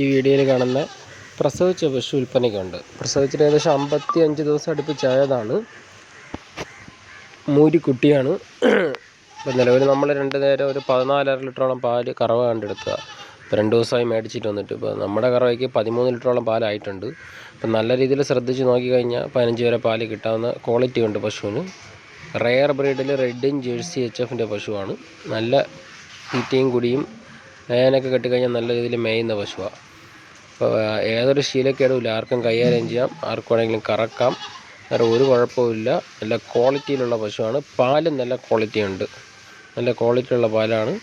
ഈ വീഡിയോയിൽ കാണുന്ന പ്രസവിച്ച പശു വിൽപ്പനയ്ക്കുണ്ട്. പ്രസവിച്ചിട്ട് ഏകദേശം അമ്പത്തി അഞ്ച് ദിവസം അടുപ്പിച്ചായതാണ്. മൂരിക്കുട്ടിയാണ്. ഇപ്പം നിലവിൽ നമ്മൾ രണ്ട് നേരം ഒരു പതിനാലര ലിറ്ററോളം പാൽ കറവ കണ്ടെടുക്കുക. ഇപ്പോൾ രണ്ട് ദിവസമായി മേടിച്ചിട്ട് വന്നിട്ട്. ഇപ്പോൾ നമ്മുടെ കറവയ്ക്ക് പതിമൂന്ന് ലിറ്ററോളം പാലായിട്ടുണ്ട്. ഇപ്പം നല്ല രീതിയിൽ ശ്രദ്ധിച്ച് നോക്കിക്കഴിഞ്ഞാൽ പതിനഞ്ച് വരെ പാൽ കിട്ടാവുന്ന ക്വാളിറ്റി ഉണ്ട് പശുവിന്. റെയർ ബ്രീഡിൽ റെഡും ജേഴ്സി എച്ച് എഫിന്റെ പശുവാണ്. നല്ല തീറ്റയും കുടിയും മേനൊക്കെ കെട്ടിക്കഴിഞ്ഞാൽ നല്ല രീതിയിൽ മേയുന്ന പശുവാണ് അപ്പോൾ ഏതൊരു ശീലക്കേടുമില്ല ആർക്കും കൈകാര്യം ചെയ്യാം ആർക്കും വേണമെങ്കിലും കറക്കാം. വേറെ ഒരു കുഴപ്പമില്ല നല്ല ക്വാളിറ്റിയിലുള്ള പശുവാണ്. പാലും നല്ല ക്വാളിറ്റി ഉണ്ട്. നല്ല ക്വാളിറ്റിയുള്ള പാലാണ്.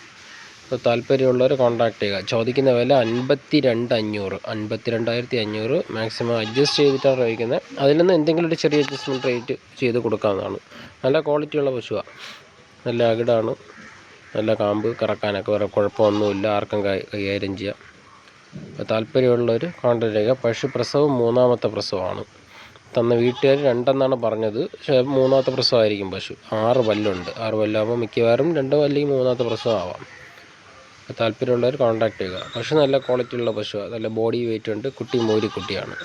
അപ്പോൾ താല്പര്യമുള്ളവർ കോൺടാക്ട് ചെയ്യുക. ചോദിക്കുന്ന വില അൻപത്തി രണ്ട് അഞ്ഞൂറ്. അൻപത്തി രണ്ടായിരത്തി അഞ്ഞൂറ് മാക്സിമം അഡ്ജസ്റ്റ് ചെയ്തിട്ടാണ് ചോദിക്കുന്നത്. അതിൽ നിന്ന് എന്തെങ്കിലും ഒരു ചെറിയ അഡ്ജസ്റ്റ്മെന്റ് റേറ്റ് ചെയ്ത് കൊടുക്കാവുന്നതാണ്. നല്ല ക്വാളിറ്റിയുള്ള പശുവാണ് നല്ല അകിടാണ്. നല്ല കാമ്പ് കറക്കാനൊക്കെ വേറെ കുഴപ്പമൊന്നുമില്ല ആർക്കും കൈകാര്യം ചെയ്യാം. അപ്പോൾ താല്പര്യമുള്ളവർ കോൺടാക്ട് ചെയ്യുക. പശു പ്രസവം മൂന്നാമത്തെ പ്രസവമാണ്. തന്ന വീട്ടുകാർ രണ്ടെന്നാണ് പറഞ്ഞത്. പക്ഷേ മൂന്നാമത്തെ പ്രസവമായിരിക്കും പശു. ആറ് പല്ലുണ്ട് ആറ് പല്ലാകുമ്പോൾ മിക്കവാറും രണ്ട് അല്ലെങ്കിൽ മൂന്നാമത്തെ പ്രസവം ആവാം അപ്പോൾ താല്പര്യമുള്ളവർ കോൺടാക്ട് ചെയ്യുക. പശു നല്ല ക്വാളിറ്റിയുള്ള പശുവാണ് നല്ല ബോഡി വെയിറ്റ് ഉണ്ട്. കുട്ടി മോരി കുട്ടിയാണ്